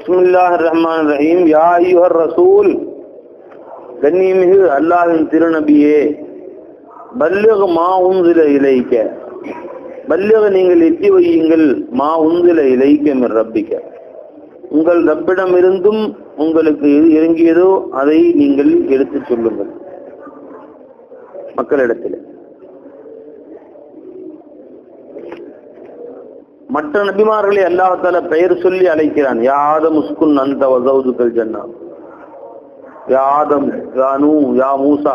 பிஸ்மில்லாஹ் ரஹீம் யா ஐயுஹர் ரசூல் கண்ணியமிகு அல்லாஹின் திருநபியே பல்லுக மா உந்தில இலைக்க. பல்லுக நீங்கள் எட்டி வையுங்கள் மா உந்தில இலைக்க ரப்பிக்க. உங்கள் ரப்பிடமிருந்தும் உங்களுக்கு எது இறங்கியதோ அதை நீங்கள் எடுத்துச் சொல்லுங்கள். மக்களிடத்தில். மற்ற நபிமார்களை அல்லாஹால பெயர் சொல்லி அழைக்கிறான். யாதம் உஸ்குன் அந்த வசவுதுக்கள் ஜன்னா. யாதம் யானு யா நூ யா மூசா.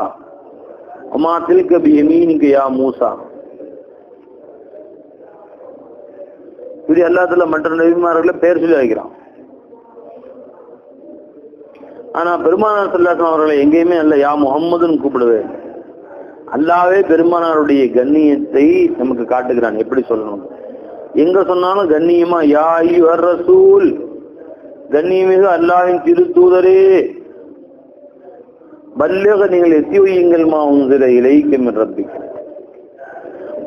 அம்மா தில்க பி யா மூசா. இப்படி அல்லாத்துல மற்ற நபிமார்களை பெயர் சொல்லி அழைக்கிறான். ஆனா பெருமானார் சல்லாசம் அவர்களை எங்கேயுமே அல்ல யா முகம்மதுன்னு கூப்பிடவே இல்லை. அல்லாவே பெருமானாருடைய கண்ணியத்தை நமக்கு காட்டுகிறான். எப்படி சொல்லணும்? எங்க சொன்னாலும் கண்ணியமா? யா ஐயுஹர் ரசூல். கண்ணியமிகு அல்லாவின் திருத்தூதரே. பல்லேக நீங்கள் எத்தி வையுங்கள்மா உங்களை இலைக்கும் ரப்பி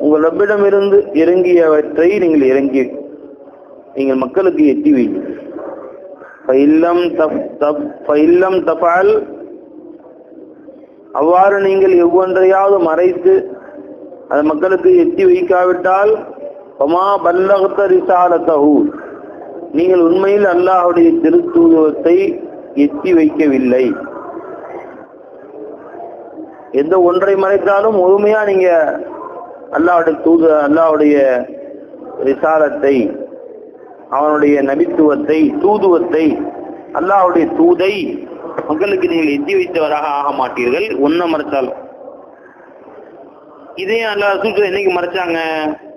உங்கள் ரப்பிடம் இருந்து இறங்கியவற்றை நீங்கள் இறங்கி நீங்கள் மக்களுக்கு எத்தி வையுங்கள். தப் ஃபைல்லம் தபால் அவ்வாறு நீங்கள் எவ்வொன்றையாவது மறைத்து அது மக்களுக்கு எத்தி வைக்காவிட்டால் பமா பல்லகத்த நீங்கள் உண்மையில் அல்லாஹுடைய திருத்தூதத்தை எத்தி வைக்கவில்லை. எந்த ஒன்றை மறைத்தாலும் முழுமையா நீங்க அல்லாவுடைய தூது அல்லாவுடைய ரிசாலத்தை அவனுடைய நபித்துவத்தை தூதுவத்தை அல்லாவுடைய தூதை மக்களுக்கு நீங்கள் எத்தி வைத்தவராக ஆக மாட்டீர்கள். ஒன்ன மறைச்சாலும் இதே அல்லா ரசூல் என்னைக்கு மறைச்சாங்க?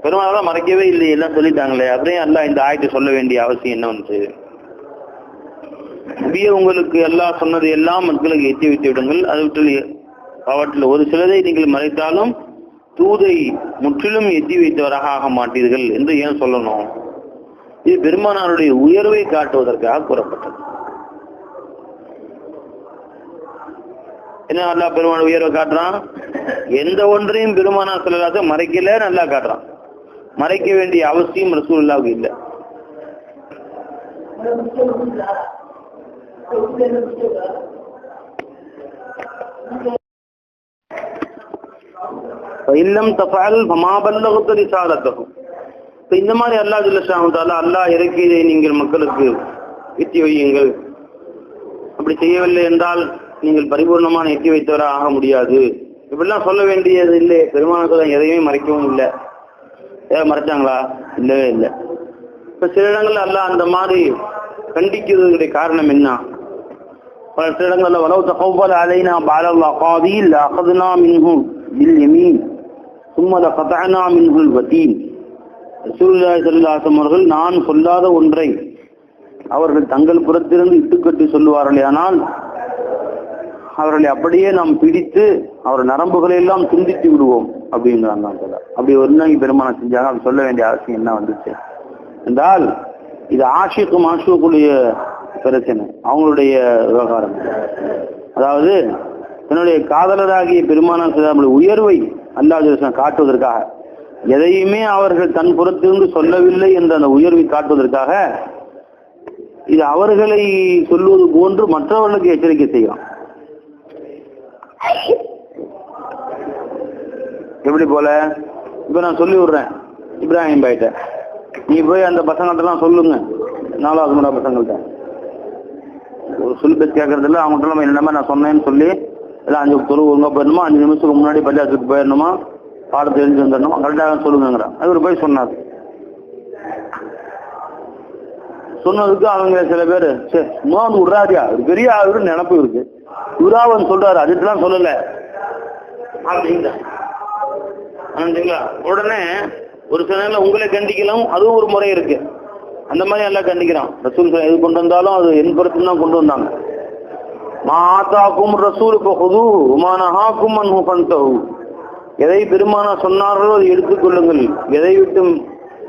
பெருமாள் மறைக்கவே இல்லை எல்லாம் சொல்லிட்டாங்களே. அப்படியே எல்லாம் இந்த ஆயத்தை சொல்ல வேண்டிய அவசியம் என்ன வந்து? உங்களுக்கு எல்லாம் சொன்னது எல்லாம் மக்களுக்கு எத்தி வைத்து விடுங்கள். அது விட்டு அவற்றில் ஒரு சிலதை நீங்கள் மறைத்தாலும் தூதை முற்றிலும் எத்தி வைத்தவராக ஆக மாட்டீர்கள் என்று ஏன் சொல்லணும்? இது பெருமானாருடைய உயர்வை காட்டுவதற்காக கூறப்பட்டது. என்ன நல்லா பெருமான உயர்வை காட்டுறான்? எந்த ஒன்றையும் பெருமானா சொல்லலாத மறைக்கல நல்லா காட்டுறான். மறைக்க வேண்டிய அவசியம் ரசூல்லாவுக்கு இல்லை. இல்லம் தபால் பமாபல்லகத்து ரிசாலத்தகும் இப்ப இந்த மாதிரி அல்லாஹ் ஜில்லஷாமத்தால அல்லாஹ் இறக்கியதை நீங்கள் மக்களுக்கு எத்தி வையுங்கள். அப்படி செய்யவில்லை என்றால் நீங்கள் பரிபூர்ணமான எட்டி வைத்தவராக ஆக முடியாது. இப்படிலாம் சொல்ல வேண்டியது இல்லை. பெருமானத்தில் எதையுமே மறைக்கவும் இல்லை. ஏதாவது மறைச்சாங்களா? இல்லவே இல்லை. இப்ப சில இடங்கள்ல அல்ல அந்த மாதிரி கண்டிக்கிறதுடைய காரணம் என்ன? பல சில இடங்கள்ல வளவு தகவல் அலைனா பாலல்லா காதில் அகதுனா மின்ஹும் பில் எமீன் சும்மத கதானா மின்ஹுல் வத்தீன் ரசூலுல்லாஹி செல்லாசம் அவர்கள் நான் சொல்லாத ஒன்றை அவர்கள் தங்கள் புறத்திலிருந்து இட்டுக்கட்டி சொல்லுவார்களே ஆனால் அவர்களை அப்படியே நாம் பிடித்து அவர் நரம்புகளை எல்லாம் துண்டித்து விடுவோம். அப்படிங்கிறாங்க அப்படி ஒரு பெருமானம் செஞ்சாங்க. அப்படி சொல்ல வேண்டிய அவசியம் என்ன வந்துச்சு? என்றால் இது ஆஷிக்கு மாஷுக்குடைய பிரச்சனை அவங்களுடைய விவகாரம். அதாவது தன்னுடைய காதலராகிய பெருமானம் நம்முடைய உயர்வை அல்லாஹ் காட்டுவதற்காக. எதையுமே அவர்கள் தன் புறத்திலிருந்து சொல்லவில்லை என்ற அந்த உயர்வை காட்டுவதற்காக இது அவர்களை சொல்லுவது போன்று மற்றவர்களுக்கு எச்சரிக்கை செய்யலாம். எப்படி போல? இப்ப நான் சொல்லி விடுறேன். இப்ராஹிம் பாய்ட்ட. நீ போய் அந்த பசங்கள்ட்டலாம் சொல்லுங்க. நாலாவது முறை பசங்கள்ட்ட. ஒரு சொல்லி பேச்சு கேட்கறதில்ல அவங்கள்ட்ட நம்ம என்னமா நான் சொன்னேன்னு சொல்லி எல்லாம் அஞ்சு தொழு ஒழுங்காக போயிடணுமா? அஞ்சு நிமிஷத்துக்கு முன்னாடி பள்ளியாசுக்கு போயிடணுமா? பாடத்தை எழுதி வந்துடணும் கரெக்டாக சொல்லுங்கிறான் அவர் போய் சொன்னார். சொன்னதுக்கு அவங்க சில பேர் சரி சும்மா விடுறாதியா ஒரு பெரிய ஆளுன்னு நினப்பு இருக்கு. இவரா சொல்றாரு அதுக்கெல்லாம் சொல்லல. அப்படிங்களா உடனே ஒரு சில நேரம் உங்களை கண்டிக்கலாம் அதுவும் ஒரு முறை இருக்கு. அந்த மாதிரி எல்லாம் கண்டிக்கிறான். ரசூல் எது கொண்டு வந்தாலும் அது என் பொறுத்து தான் கொண்டு வந்தாங்க. மாதாக்கும் ரசூல் இப்போ ஹுது உமானஹாக்கும் அன்ஹு எதை பெருமானா சொன்னார்களோ அதை எடுத்துக்கொள்ளுங்கள் எதை விட்டு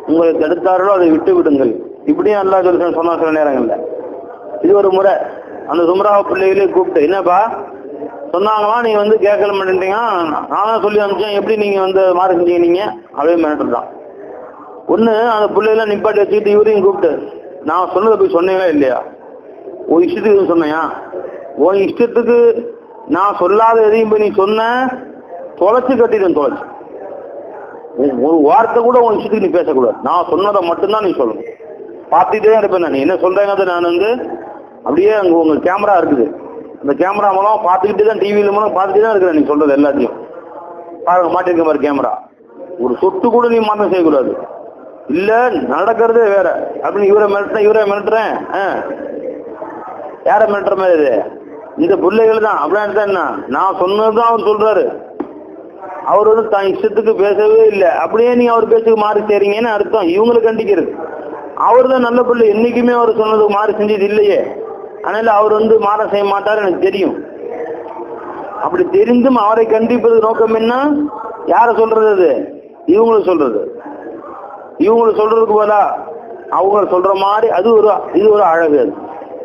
உங்களை தடுத்தார்களோ அதை விட்டு விடுங்கள். இப்படியும் அல்லா சொல்லி சொன்னா சில நேரங்கள்ல. இது ஒரு முறை. அந்த சுமரா பிள்ளைகளே கூப்பிட்டு என்னப்பா? சொன்னாங்களா நீங்க வந்து கேட்கல மாட்டேன்றீங்க. நானும் சொல்லி அனுப்பிச்சேன். எப்படி நீங்க வந்து மாற செஞ்சீங்க? நீங்க அப்படியே மிரட்டு தான். ஒண்ணு அந்த பிள்ளைகளை நிப்பாட்டி வச்சுக்கிட்டு இவரையும் கூப்பிட்டு நான் சொன்னதை போய் சொன்னீங்களா இல்லையா? உன் இஷ்டத்துக்கு சொன்னையா? உன் இஷ்டத்துக்கு நான் சொல்லாத எதையும் போய் நீ சொன்ன தொலைச்சு கட்டிடும் தொலைச்சு. ஒரு வார்த்தை கூட உன் இஷ்டத்துக்கு நீ பேசக்கூடாது. நான் சொன்னதை மட்டும்தான் நீ சொல்லணும். பார்த்துட்டே இருப்பேன் நான். நீ என்ன சொல்றேங்கிறத நான் வந்து அப்படியே அங்கே உங்க கேமரா இருக்குது. அந்த கேமரா மூலம் பார்த்துக்கிட்டு தான் டிவியில் மூலம் பார்த்துட்டு தான் இருக்கிறேன் நீ சொல்கிறது எல்லாத்தையும். பாருங்க மாட்டிருக்க மாதிரி கேமரா. ஒரு சொட்டு கூட நீ மாற்றம் செய்யக்கூடாது. இல்லை நடக்கிறதே வேற. அப்படின்னு இவரை மிரட்டுறேன் இவரை மிரட்டுறேன் ஆ. யாரை மிரட்டுற மாதிரி இது? இந்த பிள்ளைகள் தான். அப்படின்னு என்ன? நான் சொன்னது தான் அவர் சொல்கிறாரு அவர் வந்து தான் இஷ்டத்துக்கு பேசவே இல்லை. அப்படியே நீங்கள் அவர் பேச்சுக்கு மாறி செய்றீங்கன்னு அர்த்தம். இவங்களை கண்டிக்கிறது. அவர் தான் நல்ல பிள்ளை. என்றைக்குமே அவர் சொன்னதுக்கு மாறி செஞ்சது இல்லையே. அதனால அவர் வந்து மாற செய்ய மாட்டார் எனக்கு தெரியும். அப்படி தெரிந்தும் அவரை கண்டிப்பது நோக்கம் என்ன? யார சொல்றது அது? இவங்களும் சொல்றது. இவங்களும் சொல்றதுக்கு போதா அவங்க சொல்ற மாதிரி அது ஒரு இது ஒரு அழகு அது.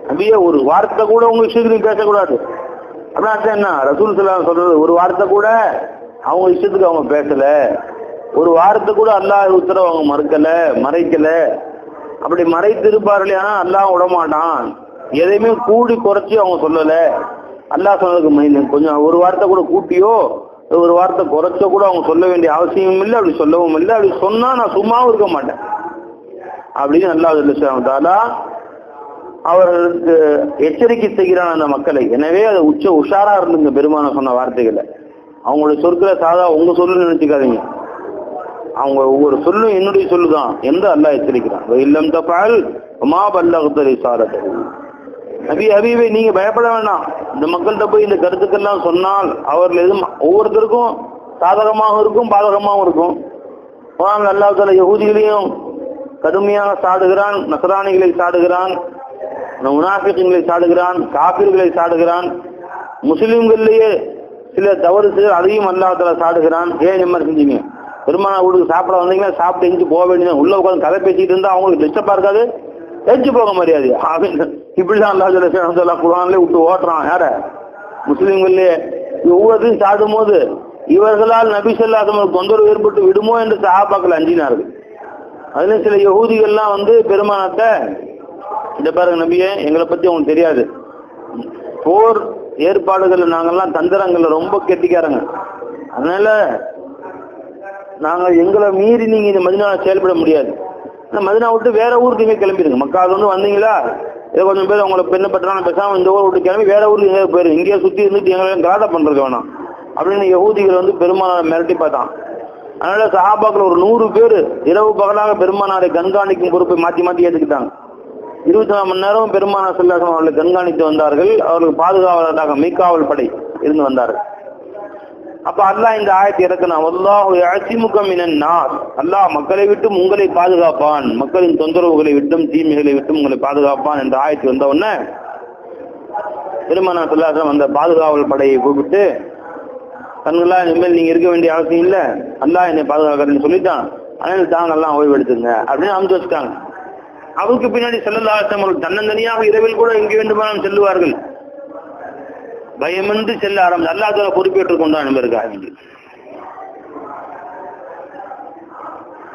அப்படியே ஒரு வார்த்தை கூட உங்க இஷ்டத்துக்கு பேசக்கூடாது. அப்படின்னா அர்த்தம் என்ன? ரசூல் சலாம் சொல்றது ஒரு வார்த்தை கூட அவங்க இஷ்டத்துக்கு அவங்க பேசல. ஒரு வாரத்தை கூட அல்லாஹ் உத்தரவு அவங்க மறுக்கல மறைக்கல. அப்படி மறைத்து ஆனால் ஆனா அல்லாஹ் விடமாட்டான். எதையுமே கூடி குறைச்சி அவங்க சொல்லலை. அல்லாஹ் சொன்னதுக்கு மைண்ட் கொஞ்சம் ஒரு வார்த்தை கூட கூட்டியோ ஒரு வார்த்தை குறைச்சோ கூட அவங்க சொல்ல வேண்டிய அவசியமும் இல்லை. அப்படி சொல்லவும் இல்லை. அப்படி சொன்னா நான் சும்மாவும் இருக்க மாட்டேன். அப்படின்னு அல்லாஹ் தாலா அவர்களுக்கு எச்சரிக்கை செய்கிறான் அந்த மக்களை. எனவே அது உச்ச உஷாரா இருந்துங்க பெருமான சொன்ன வார்த்தைகளை. அவங்களுடைய சொற்களை சாதா உங்க சொல்லு நினைச்சுக்காதீங்க. அவங்க ஒவ்வொரு சொல்லும் என்னுடைய சொல்லுதான். என்று அல்லாஹ் எச்சரிக்கிறான். இல்லம் தப்பால் மா பல்லகத்தரை சாரத்தை நபி ஹபீபை நீங்க பயப்பட வேண்டாம். இந்த மக்கள்கிட்ட போய் இந்த கருத்துக்கெல்லாம் சொன்னால் அவர்கள் எதுவும் ஒவ்வொருத்தருக்கும் சாதகமாகவும் இருக்கும் பாதகமாகவும் இருக்கும். ஆனால் அல்லாஹ் தால கடுமையாக சாடுகிறான் நசராணிகளை சாடுகிறான் முனாஃபிகளை சாடுகிறான் காபிர்களை சாடுகிறான். முஸ்லீம்கள்லேயே சில தவறு செய்ய அதையும் அல்லாஹால சாடுகிறான். ஏன் இந்த மாதிரி செஞ்சீங்க? பெருமானா வீட்டுக்கு சாப்பிட வந்தீங்கன்னா சாப்பிட்டு எஞ்சி போக வேண்டியது. உள்ள உட்காந்து கதை பேசிட்டு இருந்தா அவங்களுக்கு டிஸ்டர்பா இருக்காது. எஞ்சி போக மரியாதை அப்படின்னு இப்படிதான் அல்லா ஜல குரான்ல விட்டு ஓட்டுறான். யார? முஸ்லீம்கள்லயே. ஒவ்வொருத்தையும் சாடும் போது இவர்களால் நபி சொல்லாதவங்களுக்கு தொந்தரவு ஏற்பட்டு விடுமோ என்று சஹாபாக்கள் அஞ்சினார்கள். அதுல சில யகூதிகள்லாம் வந்து பெருமானத்தை இந்த பாருங்க நபியே எங்களை பத்தி அவங்களுக்கு தெரியாது. போர் ஏற்பாடுகள் நாங்கள்லாம் தந்திரங்கள்ல ரொம்ப கெட்டிக்காரங்க. அதனால நாங்கள் எங்களை மீறி நீங்க இந்த மதினாவை செயல்பட முடியாது. மதினா விட்டு வேற ஊருக்கு நீங்க கிளம்பிடுங்க மக்கள் வந்து வந்தீங்களா? ஏதோ கொஞ்சம் பேர் உங்களை பெண்ணு பெற்றாலும் பேசாம இந்த ஊர் விட்டு கிளம்பி வேற ஊருக்கு எங்கேயாவது போயிரு. இங்கேயே சுத்தி இருந்துட்டு எங்களை காதை பண்ணுறது வேணாம். அப்படின்னு யகூதிகள் வந்து பெருமானாரை மிரட்டி பார்த்தான். அதனால சஹாபாக்கள் ஒரு நூறு பேர் இரவு பகலாக பெருமானாரை கண்காணிக்கும் பொறுப்பை மாத்தி மாத்தி ஏற்றுக்கிட்டாங்க இருபத்தி நாலு மணி நேரம் பெருமானா செல்லாசன் அவர்களை கண்காணித்து வந்தார்கள். அவர்களுக்கு பாதுகாவலராக மீக்காவல் படை இருந்து வந்தார்கள். அப்ப அல்லாஹ் இந்த ஆயத்தை இறக்கணும் அல்லாஹு அசிமுக மினன் அல்லாஹ் மக்களை விட்டும் உங்களை பாதுகாப்பான். மக்களின் தொந்தரவுகளை விட்டும் தீமைகளை விட்டும் உங்களை பாதுகாப்பான் என்ற ஆயத்து வந்த உடனே பெருமானா செல்லாசம் அந்த பாதுகாவல் படையை கூப்பிட்டு தன்களா இனிமேல் நீங்க இருக்க வேண்டிய அவசியம் இல்ல. அல்லாஹ் என்னை பாதுகாக்கிறேன்னு சொல்லிட்டான். அதனால தாங்க எல்லாம் ஓய்வு அப்படின்னு அமுச்சு வச்சுட்டாங்க. அவருக்கு பின்னாடி செல்லல்லாசம் அவர்கள் தன்னந்தனியாக இரவில் கூட எங்கே வேண்டுமானாலும் செல்லுவார்கள். பயமின்றி செல்ல ஆரம்பிச்சு அல்லாஹ் பொறுப்பேற்றுக் கொண்டான் வேண்டி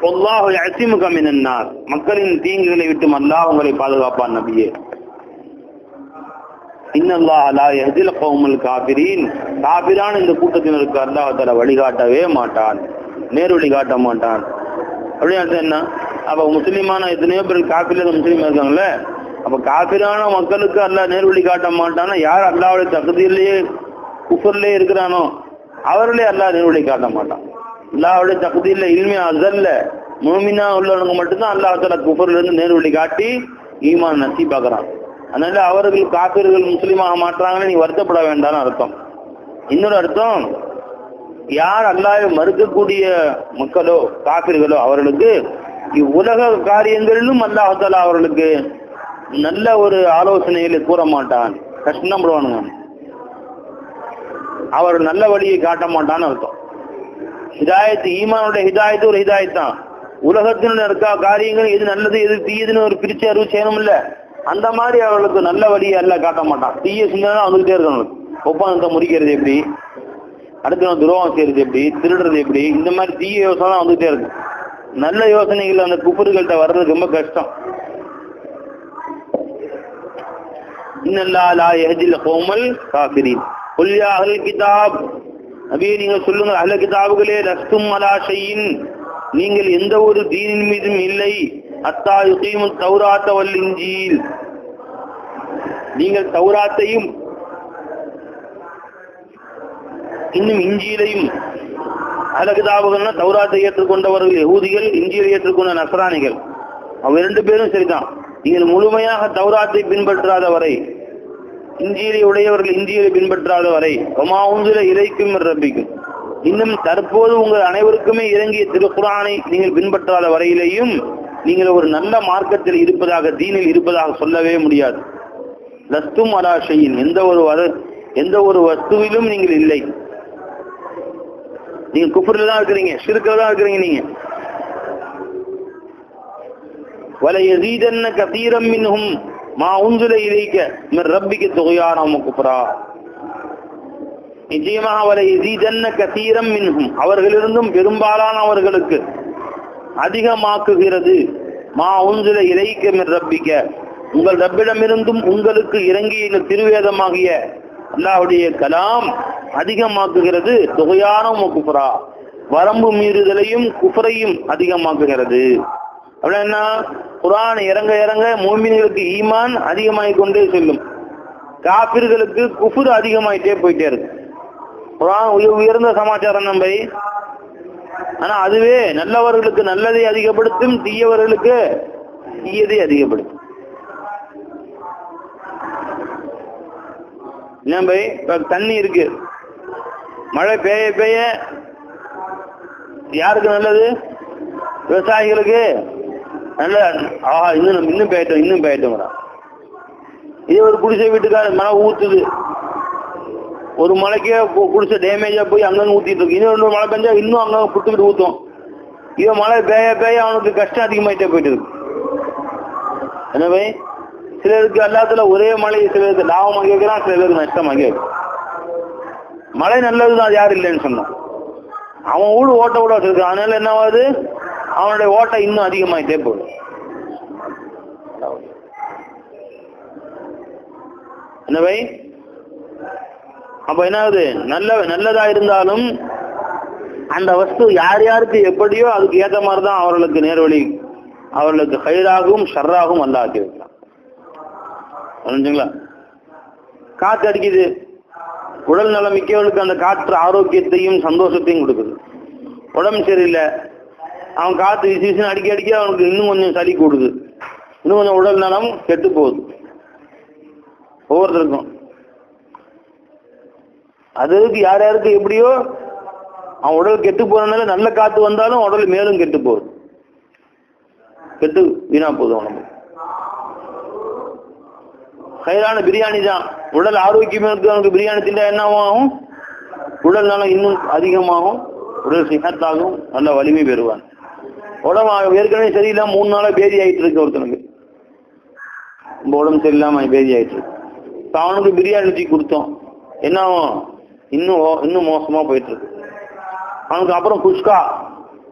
அல்லாஹ் அசிமுகம் என்னார் மக்களின் தீங்குகளை விட்டு அல்லாஹ் உங்களை பாதுகாப்பான் நபியே. இன்னல்லாஹ் லா யஹ்தில் கௌமல் காபிரீன் காபிரான இந்த கூட்டத்தினருக்கு அல்லாஹ் வழிகாட்டவே மாட்டான். நேர் காட்ட மாட்டான். அப்படின்னு என்ன? அப்ப முஸ்லீமான எத்தனையோ பேர் காபில முஸ்லீம் இருக்காங்களே அப்ப காபிரான மக்களுக்கு அல்ல நேர்வழி காட்ட மாட்டானா? யார் அல்லாவுடைய தகுதியிலேயே குஃபர்லேயே இருக்கிறானோ அவர்களே அல்லா நேர்வழி காட்ட மாட்டான். அல்லாவுடைய தகுதியில் இனிமே அதல்ல மூமினா உள்ளவங்க மட்டும்தான் அல்லாஹால தஆலா குஃபர்ல இருந்து நேர்வழி காட்டி ஈமான் நசி பார்க்கறான் அதனால அவர்கள் காப்பீர்கள் முஸ்லீமாக மாற்றாங்கன்னு நீ வருத்தப்பட வேண்டாம்னு அர்த்தம். இன்னொரு அர்த்தம் யார் அல்லாவை மறுக்கக்கூடிய மக்களோ காப்பீர்களோ அவர்களுக்கு இவ்வுலக காரியங்களிலும் அல்லாஹால அவர்களுக்கு நல்ல ஒரு ஆலோசனைகளை கூற மாட்டான். கஷ்டப்படுவானுங்க அவர் நல்ல வழியை காட்ட மாட்டான்னு அர்த்தம். ஹிதாயத்து ஈமானுடைய ஹிதாயத்து ஒரு ஹிதாயத் தான். உலகத்தினுடைய இருக்கா காரியங்கள் எது நல்லது எது தீயதுன்னு ஒரு பிரிச்சு அறிவு செய்யணும் இல்ல. அந்த மாதிரி அவர்களுக்கு நல்ல வழியை எல்லாம் காட்ட மாட்டான். தீய சிந்தனை வந்துகிட்டே இருக்கணும் ஒப்பந்தத்தை முறிக்கிறது எப்படி? அடுத்து துரோகம் செய்யறது எப்படி? திருடுறது எப்படி? இந்த மாதிரி தீய யோசனை வந்துகிட்டே இருக்கு நல்ல யோசனைகள் அந்த குப்புறுகள்கிட்ட வர்றது ரொம்ப கஷ்டம். இன்னல்லா கிதாப் நபியே நீங்கள் கிதாபுகளே லஸ்தும் அலா ஷையின். நீங்கள் எந்த ஒரு தீனின் மீதும் இல்லை. அத்தா யுகீமு தௌராத்த வல் நீங்கள் தௌராத்தையும் இன்னும் இஞ்சியிலையும் அலகுதாபுகள்னா தௌராத்தை ஏற்றுக்கொண்டவர்கள் யகூதிகள் இஞ்சியை ஏற்றுக்கொண்ட நசராணிகள் அவ இரண்டு பேரும் சரிதான். நீங்கள் முழுமையாக தௌராத்தை பின்பற்றாத வரை இஞ்சியலை உடையவர்கள் இஞ்சியலை பின்பற்றாத வரை ஒமா இறைக்கும் ரப்பிக்கும். இன்னும் தற்போது உங்கள் அனைவருக்குமே இறங்கிய திருக்குறானை நீங்கள் பின்பற்றாத வரையிலேயும் நீங்கள் ஒரு நல்ல மார்க்கத்தில் இருப்பதாக தீனில் இருப்பதாக சொல்லவே முடியாது. லஸ்தும் அலாஷையின் எந்த ஒரு வர எந்த ஒரு வஸ்துவிலும் நீங்கள் இல்லை. நீங்க குஃபர்ல தான் இருக்கிறீங்க சிறுக்கில் தான் இருக்கிறீங்க நீங்க. வல கதீரம் மின்ஹும். மா உந்துல இலைக்க மின் ரப்பிக்கு தொகையாராம குஃப்ரா நிச்சயமாக வல யசீதன்ன கதீரம் மின்ஹும். அவர்களிருந்தும் பெரும்பாலான அவர்களுக்கு அதிகமாக்குகிறது. மா உந்துல இலைக்க மின் ரப்பிக்க. உங்கள் ரப்பிடமிருந்தும் உங்களுக்கு இறங்கிய இந்த திருவேதமாகிய அல்லாஹுடைய கலாம் அதிகமாக்குகிறது. தொகையான குஃபரா வரம்பு மீறுதலையும் குஃபரையும் அதிகமாக்குகிறது. அப்படின்னா குரான் இறங்க இறங்க மோமின்களுக்கு ஈமான் அதிகமாகிக் கொண்டே செல்லும். காப்பிர்களுக்கு குஃபுர் அதிகமாயிட்டே போயிட்டே இருக்கு. குரான் உயர்ந்த சமாச்சாரம் நம்பை. ஆனா அதுவே நல்லவர்களுக்கு நல்லதை அதிகப்படுத்தும் தீயவர்களுக்கு தீயதை அதிகப்படுத்தும். ஏன் பை இப்ப தண்ணி இருக்கு. மழை பெய்ய பெய்ய யாருக்கு நல்லது? விவசாயிகளுக்கு. நல்ல ஆஹா இன்னும் நம்ம இன்னும் பெய்யட்டும் இன்னும் பெய்யட்டும் இதே ஒரு குடிசை வீட்டுக்கார மழை ஊத்துது. ஒரு மழைக்கே குடிசை டேமேஜா போய் அங்கங்க ஊத்திட்டு இருக்கு. இன்னும் மழை பெஞ்சா இன்னும் அங்கங்க புட்டுக்கிட்டு ஊத்தும். இவன் மழை பேய பேய அவனுக்கு கஷ்டம் அதிகமாயிட்டே போயிட்டு இருக்கு. எனவே சிலருக்கு எல்லாத்துல ஒரே மழை சிலருக்கு லாபமாக கேட்கிறான் சிலருக்கு நஷ்டமாக கேட்கும் மழை நல்லதுதான் அது யாரும் இல்லைன்னு சொன்னான். அவன் ஊடு ஓட்ட விட வச்சிருக்கான். அதனால என்ன ஆகுது? அவனுடைய ஓட்டை இன்னும் அதிகமாயிட்டே போகுது என்னவை அப்ப என்ன ஆகுது நல்ல நல்லதா இருந்தாலும் அந்த வஸ்து யார் யாருக்கு எப்படியோ அதுக்கு ஏத்த மாதிரி தான் அவர்களுக்கு நேர்வழி அவர்களுக்கு ஹைராகவும் ஷர்ராகவும் அல்ல ஆக்கி வைக்கலாம். புரிஞ்சுங்களா? அடிக்குது. உடல் நலம் மிக்கவர்களுக்கு அந்த காற்று ஆரோக்கியத்தையும் சந்தோஷத்தையும் கொடுக்குது. உடம்பு சரியில்லை. அவன் காத்து விசி விசின்னு அடிக்க அடிக்க அவனுக்கு இன்னும் கொஞ்சம் சளி கூடுது. இன்னும் கொஞ்சம் உடல் நலம் கெட்டு போகுது. ஒவ்வொருத்தருக்கும். அதுக்கு யார் யாருக்கு எப்படியோ அவன் உடல் கெட்டு போறதுனால நல்ல காத்து வந்தாலும் உடல் மேலும் கெட்டு போகுது. கெட்டு வீணா போகுது உடம்பு கையிலான பிரியாணி தான். உடல் ஆரோக்கியமா இருக்கிறவனுக்கு பிரியாணி திண்டா என்னவாகும்? உடல் நலம் இன்னும் அதிகமாகும். உடல் சிகத்தாகும். நல்ல வலிமை பெறுவான். உடம்பு ஏற்கனவே சரியில்லாம மூணு நாளா பேதி ஆயிட்டு இருக்கு ஒருத்தனுக்கு உடம்பு சரியில்லாம பேதி ஆயிட்டு இருக்கு அவனுக்கு பிரியாணி ஊற்றி கொடுத்தோம். என்ன ஆகும்? இன்னும் ஓ- இன்னும் மோசமா போயிட்டு இருக்கு அவனுக்கு அப்புறம் குஷ்கா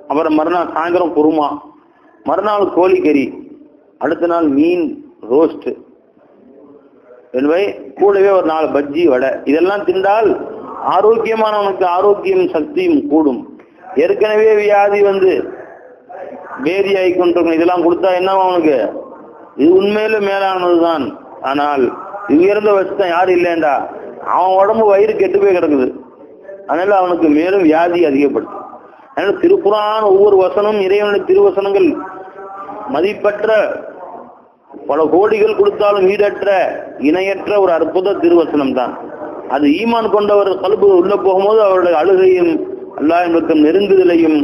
அப்புறம் மறுநாள் சாயந்தரம் குருமா மறுநாள் கோழிக்கறி அடுத்த நாள் மீன் ரோஸ்ட் என்பவை கூடவே ஒரு நாலு பஜ்ஜி வடை. இதெல்லாம் தின்றால் ஆரோக்கியமானவனுக்கு ஆரோக்கியம் சக்தியும் கூடும். ஏற்கனவே வியாதி வந்து பேதியாகி கொண்டிருக்கணும் இதெல்லாம் கொடுத்தா என்ன அவனுக்கு? இது உண்மையில மேலானதுதான். ஆனால் இது உயர்ந்த வச்சுதான் யாரும் இல்லைண்டா அவன் உடம்பு வயிறு கெட்டு போய் கிடக்குது. அதனால அவனுக்கு மேலும் வியாதி அதிகப்படுது. அதனால திருக்குறான் ஒவ்வொரு வசனம் இறைவனுடைய திருவசனங்கள் மதிப்பற்ற பல கோடிகள் கொடுத்தாலும் ஈடற்ற இணையற்ற ஒரு அற்புத திருவசனம் தான் அது ஈமான் கொண்டவர் கல்பு உள்ள போகும்போது அவருடைய அழுகையும் அல்லாஹ் நெருங்குதலையும்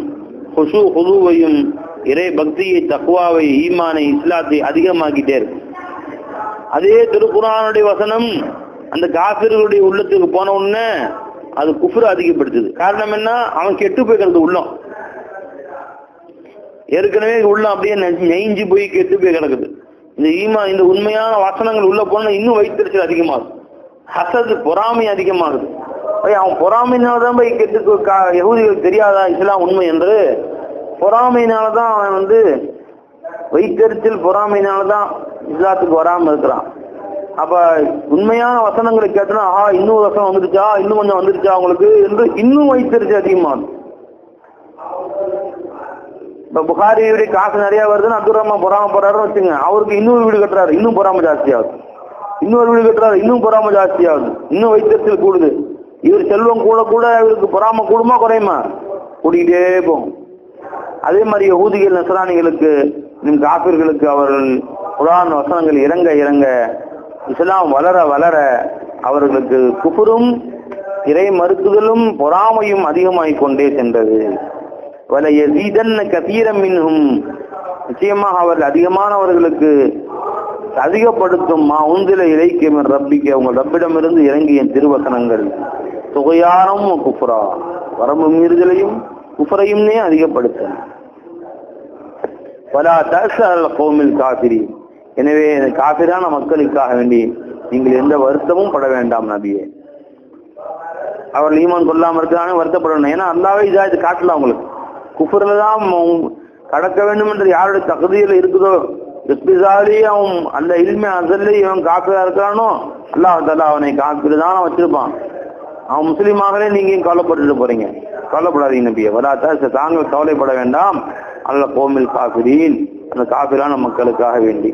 கொசு ஹுதுவையும் இறை பக்தியை தக்குவாவை ஈமானை இஸ்லாத்தை அதிகமாக்கிட்டே இருக்கு அதே திருக்குறானுடைய வசனம் அந்த காபிர்களுடைய உள்ளத்துக்கு போன உடனே அது குஃப்ரு அதிகப்படுத்துது. காரணம் என்ன? அவன் கெட்டு போய்க்கிறது உள்ளம். ஏற்கனவே உள்ளம் அப்படியே நெஞ்சு போய் கெட்டு போய் கிடக்குது. இந்த ஈமா இந்த உண்மையான வசனங்கள் உள்ள போனா இன்னும் வயிற்றுச்சல் அதிகமாகுது. ஹசது பொறாமை அதிகமாகுது. அவன் பொறாமையினாலதான் போய் கெட்டு போ- கா- தெரியாதா? இஸ்லாம் உண்மை என்று பொறாமையினாலதான் அவன் வந்து வைத்தறிச்சல் பொறாமையினாலதான் இஸ்லாத்துக்கு வராம இருக்கிறான். அப்ப உண்மையான வசனங்களை கேட்டனா ஆஹா இன்னும் வசனம் வந்துருச்சா இன்னும் கொஞ்சம் வந்துருச்சா அவங்களுக்கு? என்று இன்னும் வைத்தறிச்சு அதிகமாகும். இப்ப புகாரியுடைய காசு நிறைய வருதுன்னு அப்துல் ரஹ்மான் பொறாம போறாருன்னு வச்சுங்க அவருக்கு இன்னொரு வீடு கட்டுறாரு. இன்னும் பொறாம ஜாஸ்தியாகுது. இன்னொரு வீடு கட்டுறாரு. இன்னும் பொறாம ஜாஸ்தியாகுது. இன்னும் வைத்தறிச்சல் கூடுது. இவர் செல்வம் கூட கூட இவருக்கு பொறாம கூடுமா குறையுமா? கூட்டிகிட்டே போகும். அதே மாதிரி ஊதிகள் நசராணிகளுக்கு இன்னும் காப்பீர்களுக்கு அவர்கள் குரான் வசனங்கள் இறங்க இறங்க இஸ்லாம் வளர வளர அவர்களுக்கு குஃபுரும் இறை மறுக்குதலும் பொறாமையும் அதிகமாகிக் கொண்டே சென்றது. வலைய யசீதன்ன கதீரம் மின்னும் நிச்சயமாக அவர்கள் அதிகமானவர்களுக்கு அதிகப்படுத்தும் மா உந்தில இறைக்கும் ரப்பிக்க உங்கள் ரப்பிடமிருந்து இறங்கிய திருவசனங்கள். தொகையாரம் குஃப்ரா. வரம்பு மீறுதலையும் குஃபரையும்னே அதிகப்படுத்தும் பலா தசல் கோமில் காபிரி எனவே காபிரான மக்களுக்காக வேண்டி நீங்கள் எந்த வருத்தமும் பட வேண்டாம் நபியே. அவர் ஈமான் கொள்ளாம இருக்கிறாங்க வருத்தப்படணும் ஏன்னா அல்லாவே இதாயத்து காட்டல அவங்களுக்கு. குஃபர்ல தான் கடக்க வேண்டும் என்று யாருடைய தகுதியில் இருக்குதோ எஸ்பிசாலி அவன் அந்த இல்மை அசல்லி இவன் காப்பிரா இருக்கிறானோ அல்லாஹ் தலா அவனை காப்பிரு தான் வச்சிருப்பான். அவன் முஸ்லீமாகவே நீங்க கவலைப்பட்டுட்டு போறீங்க? கவலைப்படாதீங்க நபியை. வராத தாங்கள் கவலைப்பட வேண்டாம். அல்ல கோமில் காபிரீன். அந்த காபிரான மக்களுக்காக வேண்டி.